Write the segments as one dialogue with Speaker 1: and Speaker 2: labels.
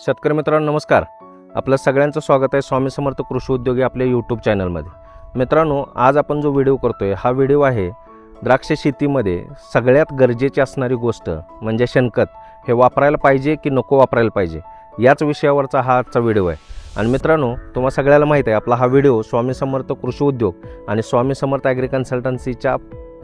Speaker 1: शेतकरी मित्रांनो नमस्कार. आपलं सगळ्यांचं स्वागत आहे स्वामी समर्थ कृषी उद्योगी आपल्या यूट्यूब चॅनलमध्ये मित्रांनो आज आपण जो व्हिडिओ करतोय हा व्हिडिओ आहे द्राक्ष शेतीमध्ये सगळ्यात गरजेची असणारी गोष्ट म्हणजे शेणखत. हे वापरायला पाहिजे की नको वापरायला पाहिजे? याच विषयावरचा हा आजचा व्हिडिओ आहे. आणि मित्रांनो तुम्हाला सगळ्याला माहीत आहे आपला हा व्हिडिओ स्वामी समर्थ कृषी उद्योग आणि स्वामी समर्थ ॲग्री कन्सल्टन्सीच्या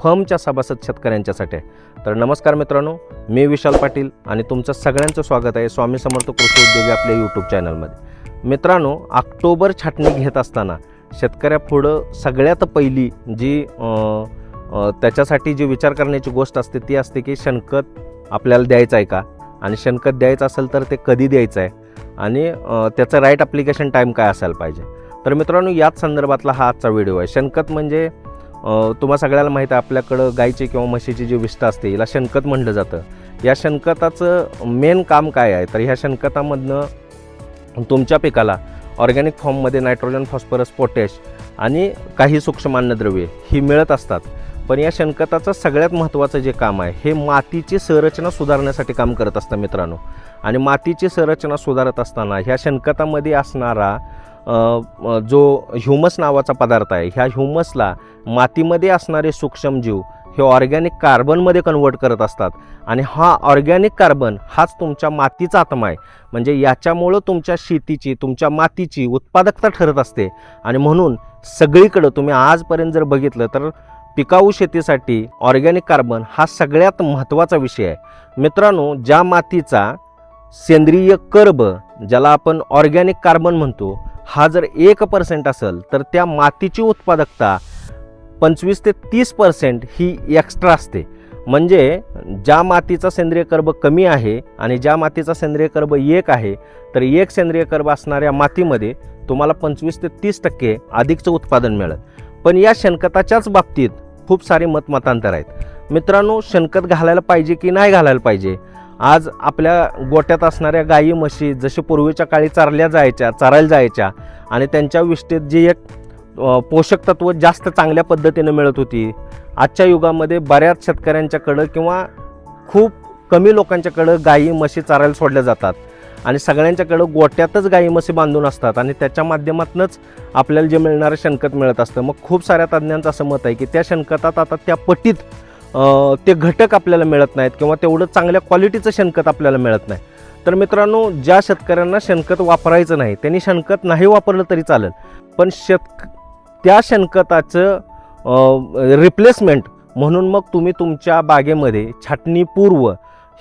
Speaker 1: फर्मच्या सभासद शेतकऱ्यांच्यासाठी आहे. तर नमस्कार मित्रांनो मी विशाल पाटील आणि तुमचं सगळ्यांचं स्वागत आहे स्वामी समर्थ कृषी उद्योग आपल्या यूट्यूब चॅनलमध्ये मित्रांनो ऑक्टोबर छाटणी घेत असताना शेतकऱ्यापुढं सगळ्यात पहिली जी त्याच्यासाठी जी विचार करण्याची गोष्ट असते ती असते की शेणखत आपल्याला द्यायचं आहे का? आणि शेणखत द्यायचं असेल तर ते कधी द्यायचं आहे? आणि त्याचं राईट ॲप्लिकेशन टाईम काय असायला पाहिजे? तर मित्रांनो याच संदर्भातला हा आजचा व्हिडिओ आहे. शेणखत म्हणजे तुम्हा सगळ्याला माहीत आहे आपल्याकडं गायीचे किंवा म्हशीची जी विष्ठा असते याला शेणखत म्हणलं जातं. या शेणखताचं मेन काम काय आहे? तर ह्या शेणखतामधनं तुमच्या पिकाला ऑर्गॅनिक फॉर्ममध्ये नायट्रोजन फॉस्फरस पोटॅश आणि काही सूक्ष्म अन्नद्रव्ये ही मिळत असतात. पण या शेणखताचं सगळ्यात महत्त्वाचं जे काम आहे हे मातीची संरचना सुधारण्यासाठी काम करत असतं मित्रांनो. आणि मातीची संरचना सुधारत असताना ह्या शेणखतामध्ये असणारा जो ह्युमस नावाचा पदार्थ आहे ह्या ह्युमसला मातीमध्ये असणारे सूक्ष्मजीव हे ऑर्गॅनिक कार्बनमध्ये कन्वर्ट करत असतात. आणि हा ऑर्गॅनिक कार्बन हाच तुमच्या मातीचा आत्मा आहे. म्हणजे याच्यामुळं तुमच्या शेतीची तुमच्या मातीची उत्पादकता ठरत असते. आणि म्हणून सगळीकडं तुम्ही आजपर्यंत जर बघितलं तर पिकाऊ शेतीसाठी ऑर्गॅनिक कार्बन हा सगळ्यात महत्त्वाचा विषय आहे. मित्रांनो ज्या मातीचा सेंद्रिय कर्ब ज्याला आपण ऑर्गॅनिक कार्बन म्हणतो हा जर एक पर्सेंट असेल तर त्या मातीची उत्पादकता पंचवीस ते तीस पर्सेंट ही एक्स्ट्रा असते. म्हणजे ज्या मातीचा सेंद्रिय कर्ब कमी आहे आणि ज्या मातीचा सेंद्रिय कर्ब एक आहे तर एक सेंद्रिय कर्ब असणाऱ्या मातीमध्ये तुम्हाला पंचवीस ते तीस टक्के अधिकचं उत्पादन मिळेल. पण या शेणखताच्याच बाबतीत खूप सारे मतमतांतर आहेत. मित्रांनो शेणखत घालायला पाहिजे की नाही घालायला पाहिजे? आज आपल्या गोट्यात असणाऱ्या गायी म्हशी जशी पूर्वीच्या काळी चारल्या जायच्या चारायला जायच्या आणि त्यांच्या विष्ठेत जी एक पोषक तत्व जास्त चांगल्या पद्धतीनं मिळत होती आजच्या युगामध्ये बऱ्याच शेतकऱ्यांच्याकडं किंवा खूप कमी लोकांच्याकडं गायी म्हशी चारायला सोडल्या जातात आणि सगळ्यांच्याकडं गोट्यातच गायी म्हशी बांधून असतात आणि त्याच्या माध्यमातूनच आपल्याला जे मिळणारं शेणखत मिळत असतं. मग खूप साऱ्या तज्ज्ञांचं असं मत आहे की त्या शेणखतात आता त्या पटीत ते घटक आपल्याला मिळत नाहीत किंवा तेवढं चांगल्या क्वालिटीचं शेणखत आपल्याला मिळत नाही. तर मित्रांनो ज्या शेतकऱ्यांना शेणखत वापरायचं नाही त्यांनी शेणखत नाही वापरलं तरी चालेल. पण शेत त्या शेणखताचं रिप्लेसमेंट म्हणून मग तुम्ही तुमच्या बागेमध्ये छाटणीपूर्व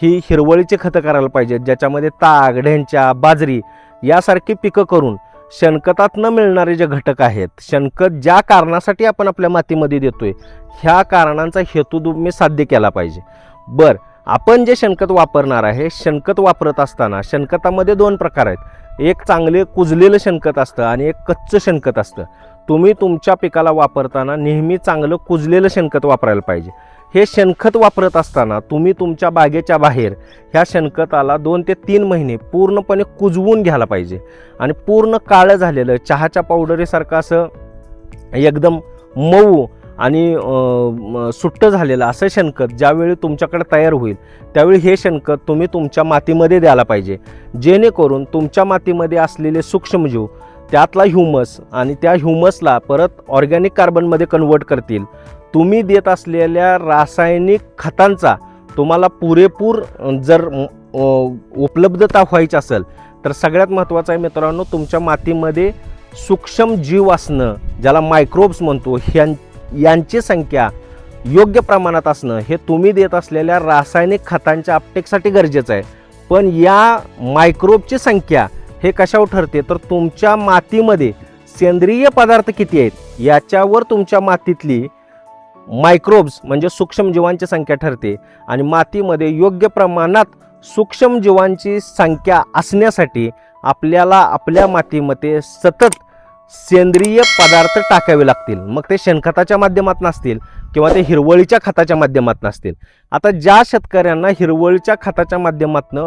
Speaker 1: ही हिरवळीचे खतं करायला पाहिजेत ज्याच्यामध्ये ताग ढेंच्या बाजरी यासारखी पिकं करून शेणखतातनं मिळणारे जे घटक आहेत शेणखत ज्या कारणासाठी आपण आपल्या मातीमध्ये देतोय ह्या कारणांचा हेतू तुम्ही साध्य केला पाहिजे. बरं आपण जे शेणखत वापरणार आहे शेणखत वापरत असताना शेणखतामध्ये दोन प्रकार आहेत. एक चांगले कुजलेलं शेणखत असतं आणि एक कच्चं शेणखत असतं. तुम्ही तुमच्या पिकाला वापरताना नेहमी चांगलं कुजलेलं शेणखत वापरायला पाहिजे. हे शेणखत वापरत असताना तुम्ही तुमच्या बागेच्या बाहेर ह्या शेणखताला दोन ते तीन महिने पूर्णपणे कुजवून घ्यायला पाहिजे. आणि पूर्ण काळं झालेलं चहाच्या पावडरीसारखं असं एकदम मऊ आणि सुट्ट झालेलं असं शेणखत ज्यावेळी तुमच्याकडे तयार होईल त्यावेळी हे शेणखत तुम्ही तुमच्या मातीमध्ये द्यायला पाहिजे. जेणेकरून तुमच्या मातीमध्ये असलेले सूक्ष्मजीव त्यातला ह्युमस आणि त्या ह्युमसला परत ऑर्गॅनिक कार्बनमध्ये कन्वर्ट करतील. तुम्ही देत असलेल्या रासायनिक खतांचा तुम्हाला पुरेपूर जर उपलब्धता व्हायची असेल तर सगळ्यात महत्त्वाचं आहे मित्रांनो तुमच्या मातीमध्ये सूक्ष्म जीव असणं ज्याला मायक्रोब्स म्हणतो ह्यां यांची संख्या योग्य प्रमाणात असणं हे तुम्ही देत असलेल्या रासायनिक खतांच्या अपटेकसाठी गरजेचं आहे. पण या मायक्रोबची संख्या हे कशावर ठरते? तर तुमच्या मातीमध्ये सेंद्रिय पदार्थ किती आहेत? याच्यावर तुमच्या मातीतली मायक्रोब्स म्हणजे सूक्ष्मजीवांची संख्या ठरते आणि मातीमध्ये योग्य प्रमाणात सूक्ष्मजीवांची संख्या असण्यासाठी आपल्याला आपल्या मातीमध्ये सतत सेंद्रिय पदार्थ टाकावे लागतील. मग ते शेणखताच्या माध्यमातून असतील किंवा ते हिरवळीच्या खताच्या माध्यमातून असतील आता ज्या शेतकऱ्यांना हिरवळीच्या खताच्या माध्यमातून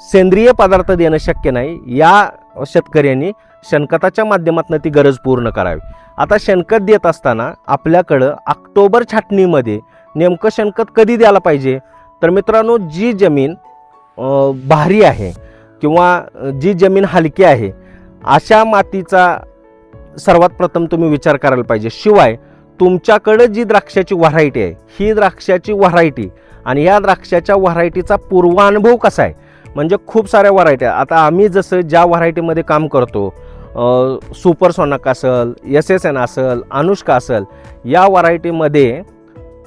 Speaker 1: सेंद्रिय पदार्थ देणं शक्य नाही या शेतकऱ्यांनी शेणखताच्या माध्यमातून ती गरज पूर्ण करावी. आता शेणखत देत असताना आपल्याकडं ऑक्टोबर छाटणीमध्ये नेमकं शेणखत कधी द्यायला पाहिजे? तर मित्रांनो जी जमीन भारी आहे किंवा जी जमीन हलकी आहे अशा मातीचा सर्वात प्रथम तुम्ही विचार करायला पाहिजे. शिवाय तुमच्याकडं जी द्राक्षाची व्हरायटी आहे ही द्राक्षाची व्हरायटी आणि या द्राक्षाच्या व्हरायटीचा पूर्वानुभव कसा आहे? म्हणजे खूप साऱ्या व्हरायट्या आता आम्ही जसं ज्या व्हरायटीमध्ये काम करतो सुपर सोनाक असेल एस एस एन असेल अनुष्का असेल या व्हरायटीमध्ये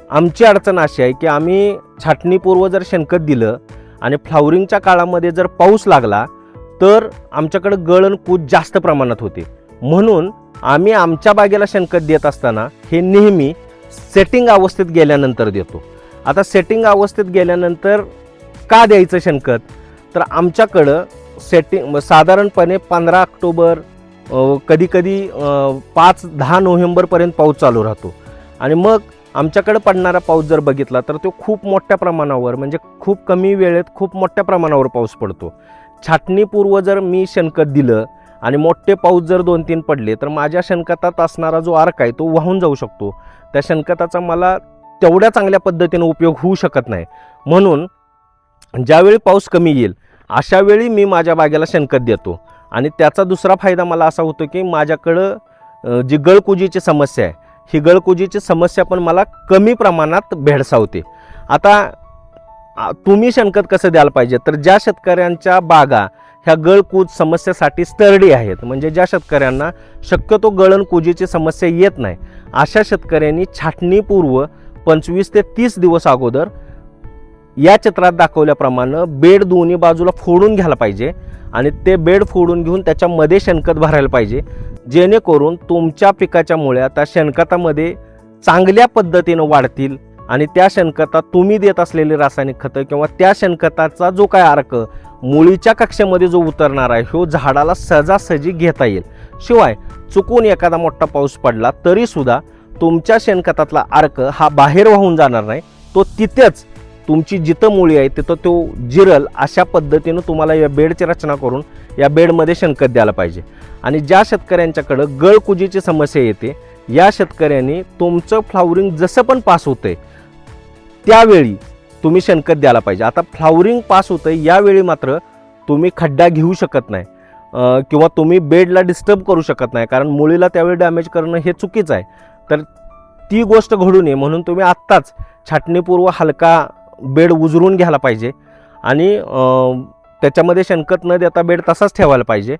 Speaker 1: आमची अडचण अशी आहे की आम्ही छाटणीपूर्व जर शेणखत दिलं आणि फ्लावरिंगच्या काळामध्ये जर पाऊस लागला तर आमच्याकडं गळण कूद जास्त प्रमाणात होते. म्हणून आम्ही आमच्या बागेला शेणखत देत असताना हे नेहमी सेटिंग अवस्थेत गेल्यानंतर देतो. आता सेटिंग अवस्थेत गेल्यानंतर का द्यायचं शेणखत? तर आमच्याकडं सेटिंग साधारणपणे पंधरा ऑक्टोबर कधी कधी पाच दहा नोव्हेंबरपर्यंत पाऊस चालू राहतो. आणि मग आमच्याकडे पडणारा पाऊस जर बघितला तर तो खूप मोठ्या प्रमाणावर म्हणजे खूप कमी वेळेत खूप मोठ्या प्रमाणावर पाऊस पडतो. छाटणीपूर्व जर मी शेणखत दिलं आणि मोठे पाऊस जर दोन तीन पडले तर माझ्या शेणखतात असणारा जो अर्क आहे तो वाहून जाऊ शकतो. त्या शेणखताचा मला तेवढ्या चांगल्या पद्धतीने उपयोग होऊ शकत नाही. म्हणून ज्यावेळी पाऊस कमी येईल अशा वेळी मी माझ्या बागेला शेणखत देतो. आणि त्याचा दुसरा फायदा मला असा होतो की माझ्याकडं जी गळकुजीची समस्या आहे ही गळकुजीची समस्या पण मला कमी प्रमाणात भेडसावते. आता तुम्ही शेणखत कसं द्यायला पाहिजे? तर ज्या शेतकऱ्यांच्या बागा ह्या गळकूज समस्येसाठी स्टर्डी आहेत म्हणजे ज्या शेतकऱ्यांना शक्यतो गळणकुजीची समस्या येत नाही अशा शेतकऱ्यांनी छाटणीपूर्व पंचवीस ते तीस दिवस अगोदर या चित्रात दाखवल्याप्रमाणे बेड दोन्ही बाजूला फोडून घ्यायला पाहिजे आणि ते बेड फोडून घेऊन त्याच्यामध्ये शेणखत भरायला पाहिजे जेणेकरून तुमच्या पिकाच्या मुळ्या त्या शेणखतामध्ये चांगल्या पद्धतीनं वाढतील आणि त्या शेणखतात तुम्ही देत असलेली रासायनिक खतं किंवा त्या शेणखताचा जो काय अर्क मुळीच्या कक्षेमध्ये जो उतरणार आहे हो झाडाला सहजासहजी घेता येईल. शिवाय चुकून एखादा मोठा पाऊस पडला तरीसुद्धा तुमच्या शेणखतातला अर्क हा बाहेर वाहून जाणार नाही तो तिथेच तुमची जिथं मुळी आहे तिथं तो जिरल अशा पद्धतीनं तुम्हाला या बेडची रचना करून या बेडमध्ये शेणखत द्यायला पाहिजे. आणि ज्या शेतकऱ्यांच्याकडं गळकुजीची समस्या येते या शेतकऱ्यांनी तुमचं फ्लावरिंग जसं पण पास होतंय त्यावेळी तुम्ही शेणखत द्यायला पाहिजे. आता फ्लावरिंग पास होतं यावेळी मात्र तुम्ही खड्डा घेऊ शकत नाही किंवा तुम्ही बेडला डिस्टर्ब करू शकत नाही कारण मुळीला त्यावेळी डॅमेज करणं हे चुकीचं आहे. तर ती गोष्ट घडू नये म्हणून तुम्ही आत्ताच छाटणीपूर्व हलका बेड उजरून घ्यायला पाहिजे आणि त्याच्यामध्ये शेणखत न देता बेड तसाच ठेवायला पाहिजे.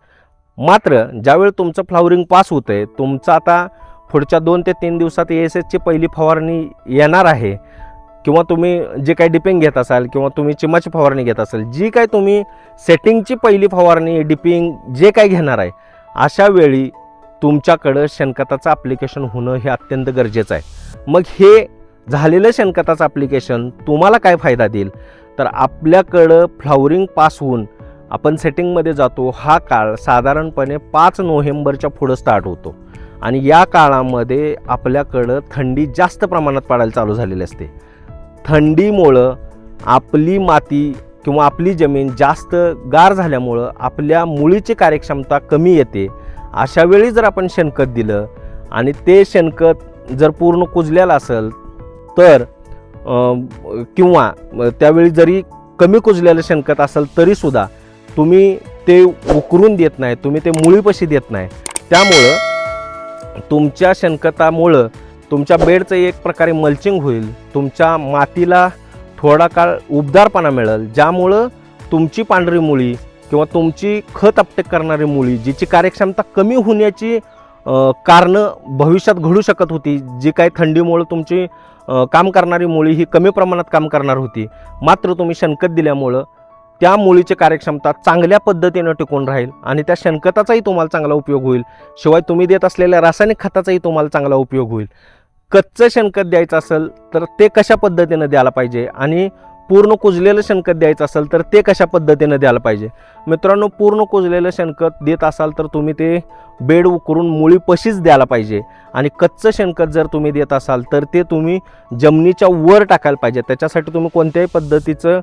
Speaker 1: मात्र ज्यावेळी तुमचं फ्लावरिंग पास होतं आहे तुमचं आता पुढच्या दोन ते तीन दिवसात ए एस एसची पहिली फवारणी येणार आहे किंवा तुम्ही जे काही डिपिंग घेत असाल किंवा तुम्ही चिमाची फवारणी घेत असाल जी काय तुम्ही सेटिंगची पहिली फवारणी डिपिंग जे काय घेणार आहे अशा वेळी तुमच्याकडं शेणखताचं ॲप्लिकेशन होणं हे अत्यंत गरजेचं आहे. मग हे झालेलं शेणखताचं ॲप्लिकेशन तुम्हाला काय फायदा देईल? तर आपल्याकडं फ्लावरिंग पास होऊन आपण सेटिंगमध्ये जातो हा काळ साधारणपणे पाच नोव्हेंबरच्या पुढं स्टार्ट होतो. आणि या काळामध्ये आपल्याकडं थंडी जास्त प्रमाणात पडायला चालू झालेली असते. थंडीमुळं आपली माती किंवा आपली जमीन जास्त गार झाल्यामुळं आपल्या मुळीची कार्यक्षमता कमी येते. अशा वेळी जर आपण शेणखत दिलं आणि ते शेणखत जर पूर्ण कुजलेलं असेल तर किंवा त्यावेळी जरी कमी कुजलेलं शेणखत असेल तरीसुद्धा तुम्ही ते उकरून देत नाही तुम्ही ते मुळीपाशी देत नाही. त्यामुळं तुमच्या शेणखतामुळं तुमच्या बेडचं एक प्रकारे मल्चिंग होईल तुमच्या मातीला थोडा काळ उबदारपणा मिळेल ज्यामुळं तुमची पांढरी मुळी किंवा तुमची खत अपटेक करणारी मुळी जिची कार्यक्षमता कमी होण्याची कारणं भविष्यात घडू शकत होती. जी काही थंडीमुळं तुमची काम करणारी मुळी ही कमी प्रमाणात काम करणार होती. मात्र तुम्ही शेणखत दिल्यामुळं त्या मुळीची कार्यक्षमता चांगल्या पद्धतीनं टिकून राहील आणि त्या शेणखताचाही तुम्हाला चांगला उपयोग होईल. शिवाय तुम्ही देत असलेल्या रासायनिक खताचाही तुम्हाला चांगला उपयोग होईल. कच्चं शेणखत द्यायचं असेल तर ते कशा पद्धतीनं द्यायला पाहिजे? आणि पूर्ण कुजलेलं शेणखत द्यायचं असेल तर ते कशा पद्धतीनं द्यायला पाहिजे? मित्रांनो पूर्ण कुजलेलं शेणखत देत असाल तर तुम्ही ते बेड उकरून मुळीपशीच द्यायला पाहिजे. आणि कच्चं शेणखत जर तुम्ही देत असाल तर ते तुम्ही जमिनीच्या वर टाकायला पाहिजे. त्याच्यासाठी तुम्ही कोणत्याही पद्धतीचं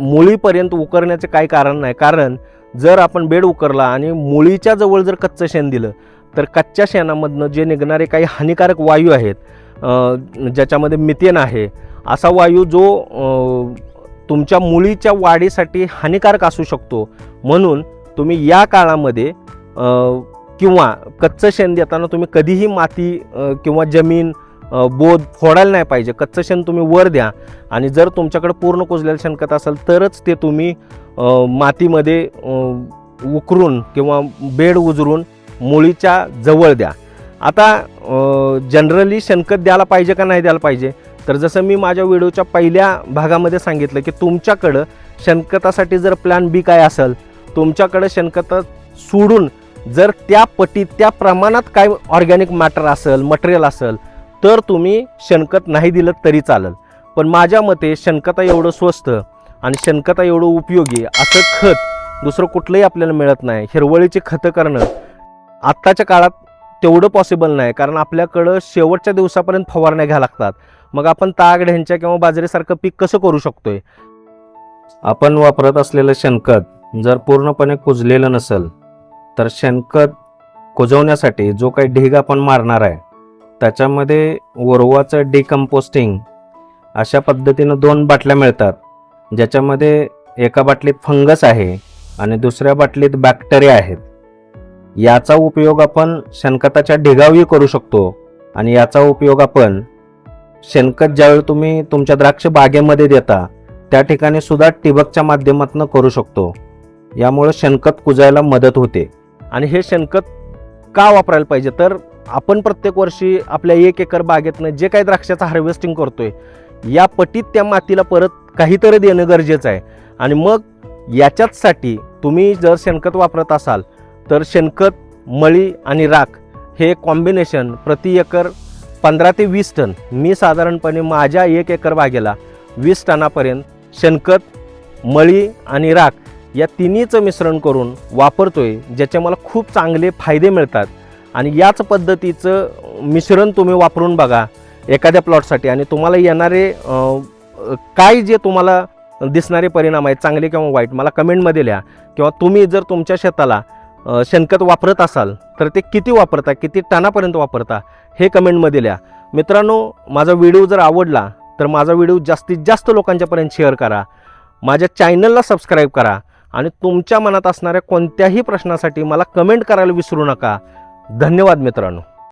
Speaker 1: मुळीपर्यंत उकरण्याचं काही कारण नाही. कारण जर आपण बेड उकरला आणि मुळीच्या जवळ जर कच्चं शेण दिलं तर कच्च्या शेणामधनं जे निघणारे काही हानिकारक वायू आहेत ज्याच्यामध्ये मिथेन आहे असा वायू जो तुमच्या मुलीच्या वाढीसाठी हानिकारक असू शकतो. म्हणून तुम्ही या काळामध्ये किंवा कच्चं शेण देताना तुम्ही कधीही माती किंवा जमीन बोध फोडायला नाही पाहिजे. कच्चं शेण तुम्ही वर द्या. आणि जर तुमच्याकडे पूर्ण कुजलेलं शेणखत असेल तरच ते तुम्ही मातीमध्ये उकरून किंवा बेड उजरून मुळीच्या जवळ द्या. आता जनरली शेणखत द्यायला पाहिजे का नाही द्यायला पाहिजे? तर जसं मी माझ्या व्हिडिओच्या पहिल्या भागामध्ये सांगितलं की तुमच्याकडं शेणखतासाठी जर प्लॅन बी काय असेल तुमच्याकडं शेणखतं सोडून जर त्या पटीत त्या प्रमाणात काय ऑर्गॅनिक मॅटर असेल मटेरियल असेल तर तुम्ही शेणखत नाही दिलं तरी चालेल. पण माझ्या मते शेणखता एवढं स्वस्त आणि शेणखता एवढं उपयोगी असं खत दुसरं कुठलंही आपल्याला मिळत नाही. हिरवळीची खतं करणं आत्ताच्या काळात तेवढं पॉसिबल नाही कारण आपल्याकडं शेवटच्या दिवसापर्यंत फवारण्या घ्या लागतात. मग आपण ताग ह्यांच्या किंवा बाजरीसारखं पीक कसं करू शकतोय? आपण वापरत असलेलं शेणखत जर पूर्णपणे कुजलेलं नसेल तर शेणखत कुजवण्यासाठी जो काही ढीग आपण मारणार आहे त्याच्यामध्ये वरवाचं डिकम्पोस्टिंग अशा पद्धतीनं दोन बाटल्या मिळतात ज्याच्यामध्ये एका बाटलीत फंगस आहे आणि दुसऱ्या बाटलीत बॅक्टेरिया आहेत. याचा उपयोग आपण शेणखताच्या ढिगावी करू शकतो आणि याचा उपयोग आपण शेणखत ज्यावेळी तुम्ही तुमच्या द्राक्ष बागेमध्ये देता त्या ठिकाणी सुद्धा ठिबकच्या माध्यमातून करू शकतो. यामुळे शेणखत कुजायला मदत होते. आणि हे शेणखत का वापरायला पाहिजे? तर आपण प्रत्येक वर्षी आपल्या एक एकर बागेतनं जे काही द्राक्षाचं हार्वेस्टिंग करतोय या पटीत त्या मातीला परत काहीतरी देणं गरजेचं आहे. आणि मग याच्याचसाठी तुम्ही जर शेणखत वापरत असाल तर शेणखत मळी आणि राख हे कॉम्बिनेशन प्रति एकर पंधरा ते वीस टन. मी साधारणपणे माझ्या एक एकर बागेला वीस टनापर्यंत शेणखत मळी आणि राख या तिन्हीचं मिश्रण करून वापरतोय ज्याचे मला खूप चांगले फायदे मिळतात. आणि याच पद्धतीचं मिश्रण तुम्ही वापरून बघा एखाद्या प्लॉटसाठी. आणि तुम्हाला येणारे काय जे तुम्हाला दिसणारे परिणाम आहेत चांगले किंवा वाईट मला कमेंटमध्ये लिहा. किंवा तुम्ही जर तुमच्या शेताला शेणखत वापरत असाल तर ते किती वापरता किती टनापर्यंत वापरता हे कमेंटमध्ये लिहा. मित्रांनो माझा व्हिडिओ जर आवडला तर माझा व्हिडिओ जास्तीत जास्त लोकांच्यापर्यंत शेअर करा. माझ्या चॅनलला सबस्क्राईब करा आणि तुमच्या मनात असणाऱ्या कोणत्याही प्रश्नासाठी मला कमेंट करायला विसरू नका. धन्यवाद मित्रांनो.